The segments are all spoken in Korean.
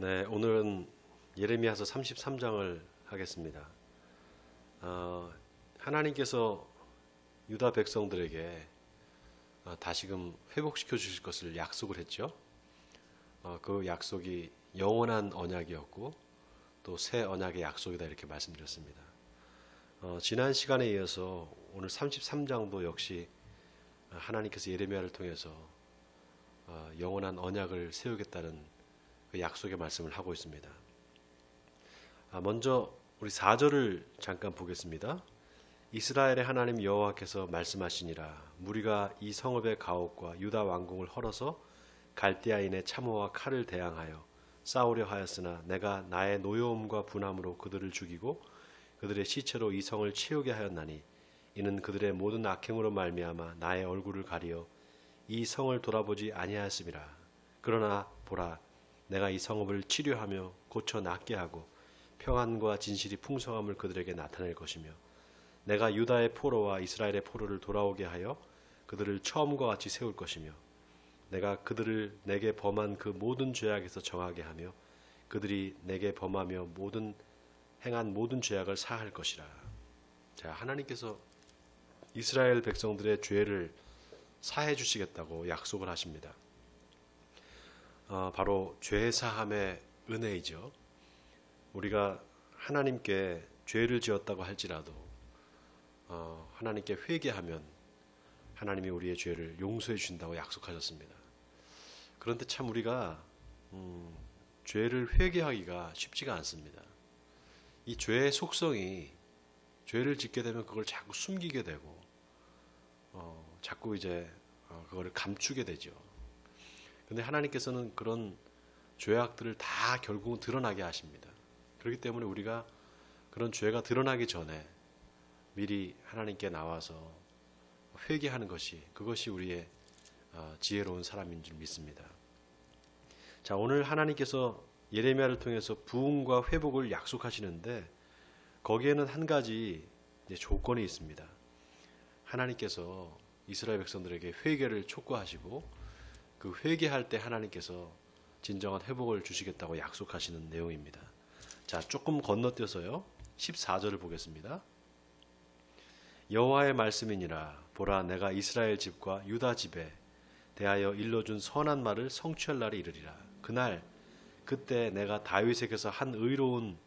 네, 오늘은 예레미야서 33장을 하겠습니다. 어, 하나님께서 유다 백성들에게 어, 다시금 회복시켜 주실 것을 약속을 했죠. 어, 그 약속이 영원한 언약이었고 또 새 언약의 약속이다 이렇게 말씀드렸습니다. 어, 지난 시간에 이어서 오늘 33장도 역시 하나님께서 예레미야를 통해서 어, 영원한 언약을 세우겠다는 그 약속의 말씀을 하고 있습니다. 아, 먼저 우리 4절을 잠깐 보겠습니다. 이스라엘의 하나님 여호와께서 말씀하시니라 무리가 이 성읍의 가옥과 유다 왕궁을 헐어서 갈대아인의 참호와 칼을 대항하여 싸우려 하였으나 내가 나의 노여움과 분함으로 그들을 죽이고 그들의 시체로 이 성을 채우게 하였나니 이는 그들의 모든 악행으로 말미암아 나의 얼굴을 가리어 이 성을 돌아보지 아니하였음이라 그러나 보라 내가 이 성읍을 치료하며 고쳐 낫게 하고 평안과 진실이 풍성함을 그들에게 나타낼 것이며 내가 유다의 포로와 이스라엘의 포로를 돌아오게 하여 그들을 처음과 같이 세울 것이며 내가 그들을 내게 범한 그 모든 죄악에서 정하게 하며 그들이 내게 범하며 모든 행한 모든 죄악을 사할 것이라. 자, 하나님께서 이스라엘 백성들의 죄를 사해 주시겠다고 약속을 하십니다. 어, 바로 죄 사함의 은혜이죠. 우리가 하나님께 죄를 지었다고 할지라도 어, 하나님께 회개하면 하나님이 우리의 죄를 용서해 주신다고 약속하셨습니다. 그런데 참 우리가 음, 죄를 회개하기가 쉽지가 않습니다. 이 죄의 속성이 죄를 짓게 되면 그걸 자꾸 숨기게 되고 어, 자꾸 이제 어, 그거를 감추게 되죠. 근데 하나님께서는 그런 죄악들을 다 결국은 드러나게 하십니다. 그렇기 때문에 우리가 그런 죄가 드러나기 전에 미리 하나님께 나와서 회개하는 것이 그것이 우리의 어, 지혜로운 사람인 줄 믿습니다. 자, 오늘 하나님께서 예레미야를 통해서 부흥과 회복을 약속하시는데 거기에는 한 가지 조건이 있습니다. 하나님께서 이스라엘 백성들에게 회개를 촉구하시고 그 회개할 때 하나님께서 진정한 회복을 주시겠다고 약속하시는 내용입니다. 자, 조금 건너뛰어서요. 14절을 보겠습니다. 여호와의 말씀이니라 보라 내가 이스라엘 집과 유다 집에 대하여 일러준 선한 말을 성취할 날이 이르리라. 그날 그때 내가 다윗에게서 한 의로운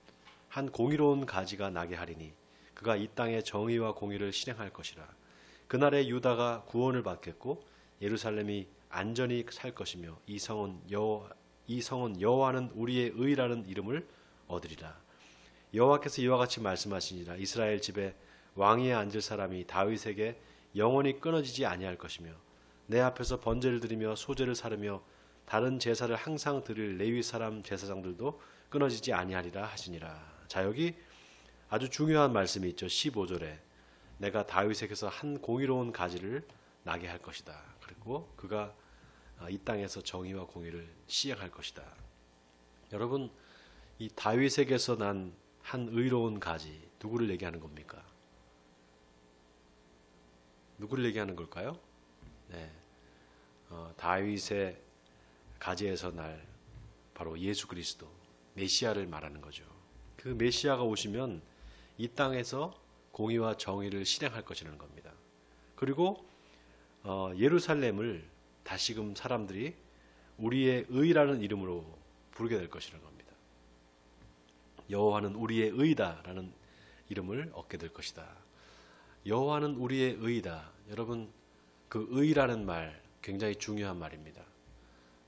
한 공의로운 가지가 나게 하리니 그가 이 땅의 정의와 공의를 실행할 것이라. 그날에 유다가 구원을 받겠고 예루살렘이 안전히 살 것이며 이 성은 여호 이 성은 여호와는 우리의 의라는 이름을 얻으리라. 여호와께서 이와 같이 말씀하시니라 이스라엘 집에 왕위에 앉을 사람이 다윗에게 영원히 끊어지지 아니할 것이며 내 앞에서 번제를 드리며 소제를 사르며 다른 제사를 항상 드릴 레위 사람 제사장들도 끊어지지 아니하리라 하시니라. 자 여기 아주 중요한 말씀이 있죠. 15절에 내가 다윗에게서 한 공의로운 가지를 나게 할 것이다. 그리고 그가 이 땅에서 정의와 공의를 시행할 것이다. 여러분 이 다윗에게서 난 한 의로운 가지 누구를 얘기하는 겁니까? 누구를 얘기하는 걸까요? 네, 어, 다윗의 가지에서 날 바로 예수 그리스도 메시아를 말하는 거죠. 그 메시아가 오시면 이 땅에서 공의와 정의를 실행할 것이라는 겁니다. 그리고 어, 예루살렘을 다시금 사람들이 우리의 의라는 이름으로 부르게 될 것이라는 겁니다. 여호와는 우리의 의다라는 이름을 얻게 될 것이다. 여호와는 우리의 의다. 여러분 그 의라는 말 굉장히 중요한 말입니다.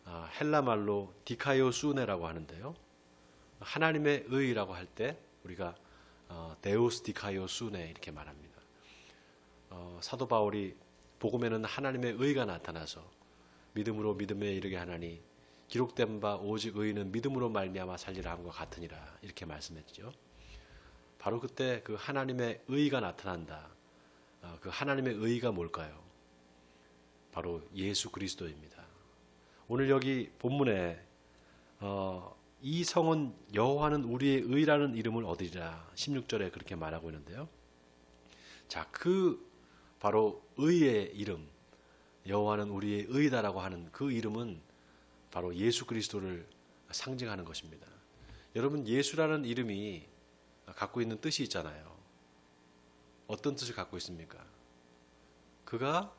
아, 헬라 말로 디카이오수네라고 하는데요. 하나님의 의라고 할 때 우리가 어, 데우스 디카이오수네 이렇게 말합니다. 어, 사도 바울이 복음에는 하나님의 의가 나타나서 믿음으로 믿음에 이르게 하나니 기록된 바 오직 의는 믿음으로 말미암아 살리라 함과 같으니라 이렇게 말씀했죠. 바로 그때 그 하나님의 의가 나타난다. 어, 그 하나님의 의가 뭘까요? 바로 예수 그리스도입니다. 오늘 여기 본문에 어, 이 성은 여호와는 우리의 의라는 이름을 얻으리라 16절에 그렇게 말하고 있는데요. 자, 그 바로 의의 이름 여호와는 우리의 의다라고 하는 그 이름은 바로 예수 그리스도를 상징하는 것입니다. 여러분 예수라는 이름이 갖고 있는 뜻이 있잖아요. 어떤 뜻을 갖고 있습니까? 그가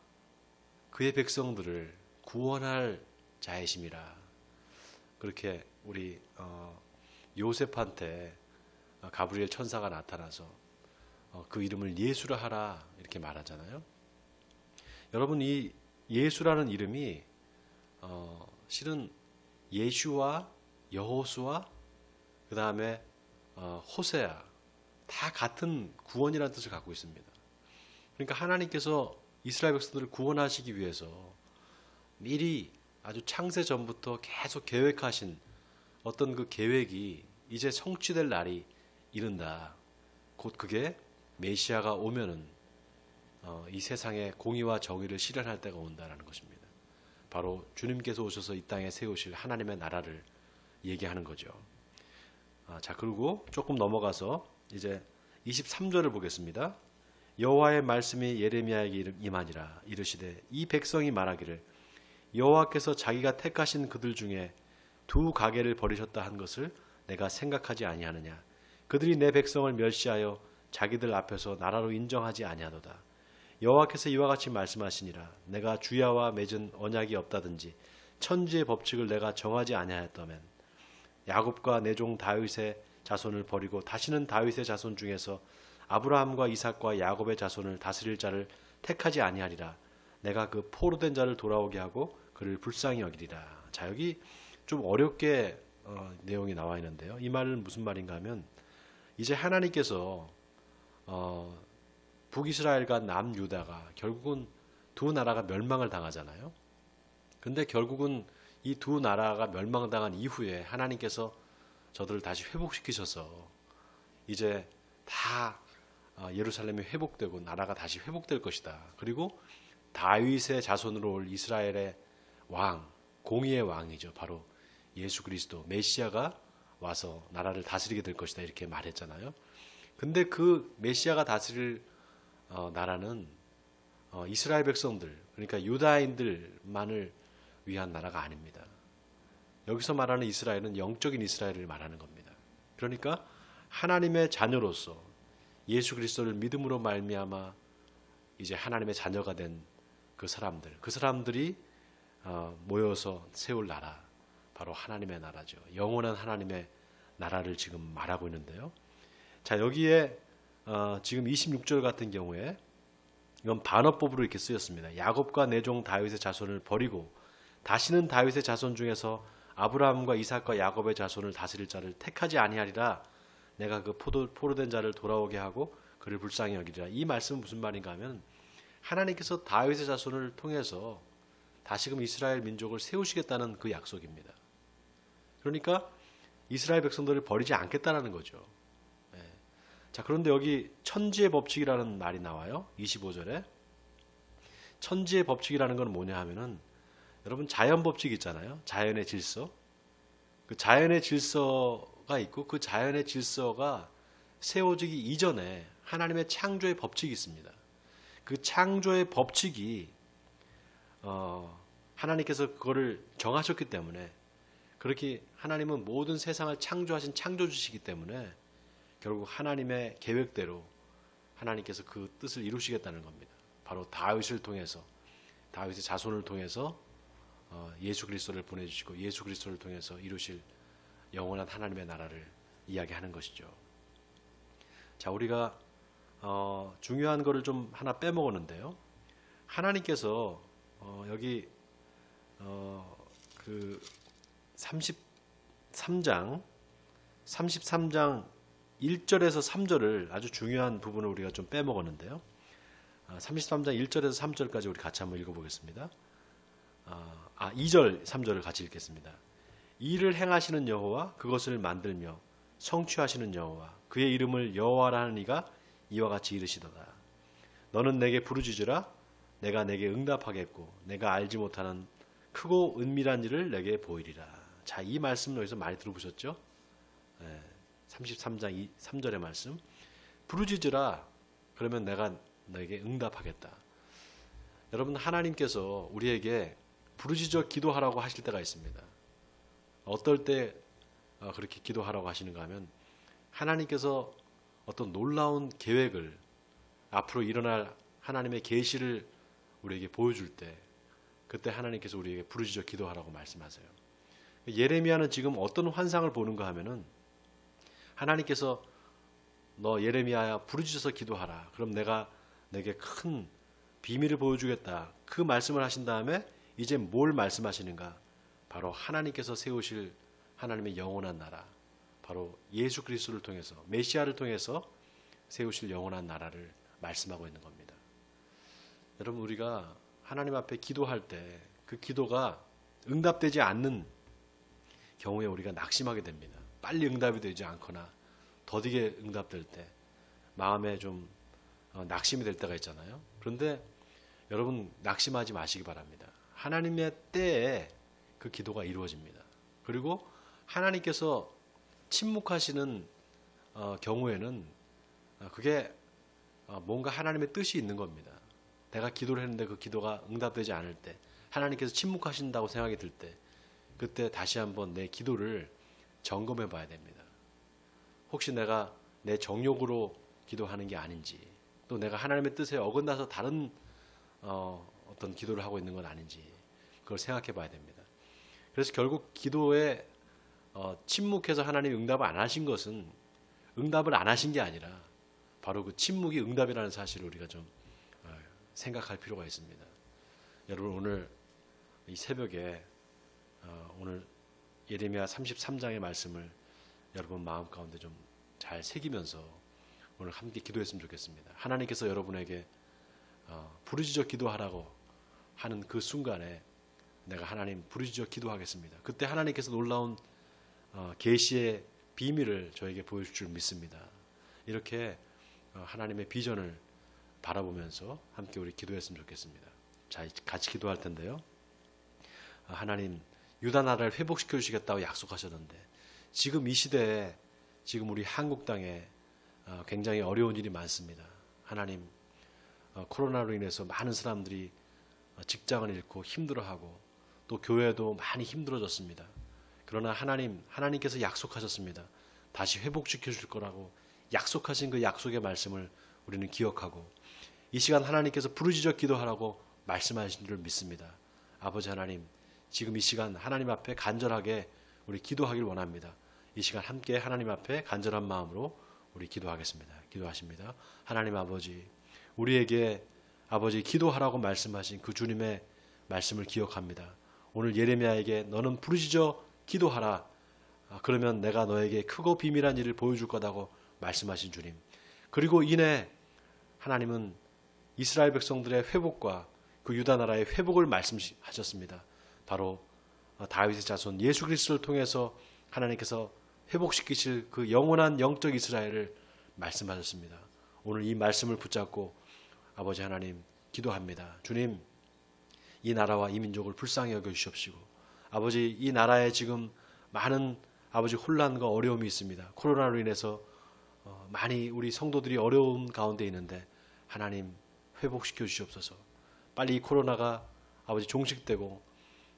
그의 백성들을 구원할 자이심이라. 그렇게 우리 어, 요셉한테 가브리엘 천사가 나타나서 어, 그 이름을 예수라 하라 이렇게 말하잖아요. 여러분 이 예수라는 이름이 어, 실은 예슈와 여호수와 그 다음에 어, 호세아 다 같은 구원이라는 뜻을 갖고 있습니다. 그러니까 하나님께서 이스라엘 백성들을 구원하시기 위해서 미리 아주 창세 전부터 계속 계획하신 어떤 그 계획이 이제 성취될 날이 이른다. 곧 그게 메시아가 오면은 어, 이 세상에 공의와 정의를 실현할 때가 온다라는 것입니다. 바로 주님께서 오셔서 이 땅에 세우실 하나님의 나라를 얘기하는 거죠. 아, 자 그리고 조금 넘어가서 이제 23절을 보겠습니다. 여호와의 말씀이 예레미야에게 임하니라 이르시되 이 백성이 말하기를 여호와께서 자기가 택하신 그들 중에 두 가게를 버리셨다 한 것을 내가 생각하지 아니하느냐 그들이 내 백성을 멸시하여 자기들 앞에서 나라로 인정하지 아니하도다 여호와께서 이와 같이 말씀하시니라. 내가 주야와 맺은 언약이 없다든지 천지의 법칙을 내가 정하지 아니하였다면 야곱과 내 종 다윗의 자손을 버리고 다시는 다윗의 자손 중에서 아브라함과 이삭과 야곱의 자손을 다스릴 자를 택하지 아니하리라. 내가 그 포로된 자를 돌아오게 하고 그를 불쌍히 여기리라. 자 여기 좀 어렵게 어, 내용이 나와 있는데요. 이 말은 무슨 말인가 하면 이제 하나님께서 어, 북이스라엘과 남유다가 결국은 두 나라가 멸망을 당하잖아요. 근데 결국은 이 두 나라가 멸망당한 이후에 하나님께서 저들을 다시 회복시키셔서 이제 다 어, 예루살렘이 회복되고 나라가 다시 회복될 것이다. 그리고 다윗의 자손으로 올 이스라엘의 왕, 공의의 왕이죠. 바로 예수 그리스도 메시아가 와서 나라를 다스리게 될 것이다. 이렇게 말했잖아요. 근데 그 메시아가 다스릴 어, 나라는 어, 이스라엘 백성들 그러니까 유다인들만을 위한 나라가 아닙니다. 여기서 말하는 이스라엘은 영적인 이스라엘을 말하는 겁니다. 그러니까 하나님의 자녀로서 예수 그리스도를 믿음으로 말미암아 이제 하나님의 자녀가 된 그 사람들, 그 사람들이 어, 모여서 세울 나라, 바로 하나님의 나라죠. 영원한 하나님의 나라를 지금 말하고 있는데요. 자 여기에 어, 지금 26절 같은 경우에 이건 반어법으로 이렇게 쓰였습니다. 야곱과 내종 다윗의 자손을 버리고 다시는 다윗의 자손 중에서 아브라함과 이삭과 야곱의 자손을 다스릴 자를 택하지 아니하리라. 내가 그 포도, 포로된 자를 돌아오게 하고 그를 불쌍히 여기리라. 이 말씀은 무슨 말인가 하면 하나님께서 다윗의 자손을 통해서 다시금 이스라엘 민족을 세우시겠다는 그 약속입니다. 그러니까 이스라엘 백성들을 버리지 않겠다라는 거죠. 자, 그런데 여기 천지의 법칙이라는 말이 나와요. 25절에. 천지의 법칙이라는 건 뭐냐 하면은 여러분 자연 법칙 있잖아요. 자연의 질서. 그 자연의 질서가 있고 그 자연의 질서가 세워지기 이전에 하나님의 창조의 법칙이 있습니다. 그 창조의 법칙이 어, 하나님께서 그거를 정하셨기 때문에 그렇게 하나님은 모든 세상을 창조하신 창조주시기 때문에 결국 하나님의 계획대로 하나님께서 그 뜻을 이루시겠다는 겁니다. 바로 다윗을 통해서 다윗의 자손을 통해서 어, 예수 그리스도를 보내주시고 예수 그리스도를 통해서 이루실 영원한 하나님의 나라를 이야기하는 것이죠. 자 우리가 어, 중요한 것을 좀 하나 빼먹었는데요. 하나님께서 어, 여기 어, 그 33장 33장 1절에서 3절을 아주 중요한 부분을 우리가 좀 빼먹었는데요. 33장 아, 1절에서 3절까지 우리 같이 한번 읽어보겠습니다. 아, 2절, 아, 3절을 같이 읽겠습니다. 이를 행하시는 여호와 그것을 만들며 성취하시는 여호와 그의 이름을 여호와라 하는 이가 이와 같이 이르시도다. 너는 내게 부르짖으라 내가 내게 응답하겠고 내가 알지 못하는 크고 은밀한 일을 내게 보이리라. 자, 이 말씀을 여기서 많이 들어보셨죠? 네. 33장 2, 3절의 말씀. 부르짖으라 그러면 내가 너에게 응답하겠다. 여러분 하나님께서 우리에게 부르짖어 기도하라고 하실 때가 있습니다. 어떨 때 어, 그렇게 기도하라고 하시는가 하면 하나님께서 어떤 놀라운 계획을 앞으로 일어날 하나님의 계시를 우리에게 보여줄 때 그때 하나님께서 우리에게 부르짖어 기도하라고 말씀하세요. 예레미야는 지금 어떤 환상을 보는가 하면은 하나님께서 너 예레미야야 부르짖어서 기도하라. 그럼 내가 내게 큰 비밀을 보여주겠다. 그 말씀을 하신 다음에 이제 뭘 말씀하시는가? 바로 하나님께서 세우실 하나님의 영원한 나라. 바로 예수 그리스도를 통해서 메시아를 통해서 세우실 영원한 나라를 말씀하고 있는 겁니다. 여러분 우리가 하나님 앞에 기도할 때 그 기도가 응답되지 않는 경우에 우리가 낙심하게 됩니다. 빨리 응답이 되지 않거나 더디게 응답될 때 마음에 좀 어, 낙심이 될 때가 있잖아요. 그런데 여러분 낙심하지 마시기 바랍니다. 하나님의 때에 그 기도가 이루어집니다. 그리고 하나님께서 침묵하시는 어, 경우에는 어, 그게 어, 뭔가 하나님의 뜻이 있는 겁니다. 내가 기도를 했는데 그 기도가 응답되지 않을 때 하나님께서 침묵하신다고 생각이 들 때 그때 다시 한번 내 기도를 점검해 봐야 됩니다. 혹시 내가 내 정욕으로 기도하는 게 아닌지 또 내가 하나님의 뜻에 어긋나서 다른 어, 어떤 기도를 하고 있는 건 아닌지 그걸 생각해 봐야 됩니다. 그래서 결국 기도에 어, 침묵해서 하나님이 응답을 안 하신 것은 응답을 안 하신 게 아니라 바로 그 침묵이 응답이라는 사실을 우리가 좀 어, 생각할 필요가 있습니다. 여러분 오늘 이 새벽에 어, 오늘 예레미야 33장의 말씀을 여러분 마음 가운데 좀 잘 새기면서 오늘 함께 기도했으면 좋겠습니다. 하나님께서 여러분에게 어, 부르짖어 기도하라고 하는 그 순간에 내가 하나님 부르짖어 기도하겠습니다. 그때 하나님께서 놀라운 어, 계시의 비밀을 저에게 보여줄 줄 믿습니다. 이렇게 어, 하나님의 비전을 바라보면서 함께 우리 기도했으면 좋겠습니다. 자, 같이 기도할 텐데요. 어, 하나님 유다 나라를 회복시켜 주시겠다고 약속하셨는데 지금 이 시대에 지금 우리 한국 땅에 어, 굉장히 어려운 일이 많습니다. 하나님 어, 코로나로 인해서 많은 사람들이 어, 직장을 잃고 힘들어하고 또 교회도 많이 힘들어졌습니다. 그러나 하나님 하나님께서 약속하셨습니다. 다시 회복시켜 줄 거라고 약속하신 그 약속의 말씀을 우리는 기억하고 이 시간 하나님께서 부르짖어 기도하라고 말씀하신 줄 믿습니다. 아버지 하나님 지금 이 시간 하나님 앞에 간절하게 우리 기도하길 원합니다. 이 시간 함께 하나님 앞에 간절한 마음으로 우리 기도하겠습니다. 기도하십니다. 하나님 아버지, 우리에게 아버지 기도하라고 말씀하신 그 주님의 말씀을 기억합니다. 오늘 예레미야에게 너는 부르짖어 기도하라. 아, 그러면 내가 너에게 크고 비밀한 일을 보여줄 거다고 말씀하신 주님. 그리고 이내 하나님은 이스라엘 백성들의 회복과 그 유다 나라의 회복을 말씀하셨습니다. 바로 다윗의 자손 예수 그리스도를 통해서 하나님께서 회복시키실 그 영원한 영적 이스라엘을 말씀하셨습니다. 오늘 이 말씀을 붙잡고 아버지 하나님 기도합니다. 주님, 이 나라와 이 민족을 불쌍히 여겨 주시옵시고 아버지 이 나라에 지금 많은 아버지 혼란과 어려움이 있습니다. 코로나로 인해서 어, 많이 우리 성도들이 어려운 가운데 있는데 하나님 회복시켜 주시옵소서. 빨리 이 코로나가 아버지 종식되고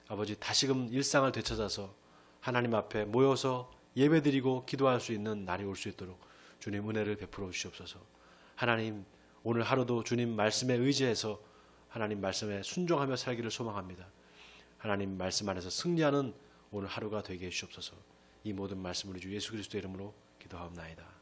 아버지 다시금 일상을 되찾아서 하나님 앞에 모여서 예배드리고 기도할 수 있는 날이 올 수 있도록 주님 은혜를 베풀어 주시옵소서. 하나님 오늘 하루도 주님 말씀에 의지해서 하나님 말씀에 순종하며 살기를 소망합니다. 하나님 말씀 안에서 승리하는 오늘 하루가 되게 해주옵소서. 이 모든 말씀을 주 예수 그리스도 이름으로 기도하옵나이다.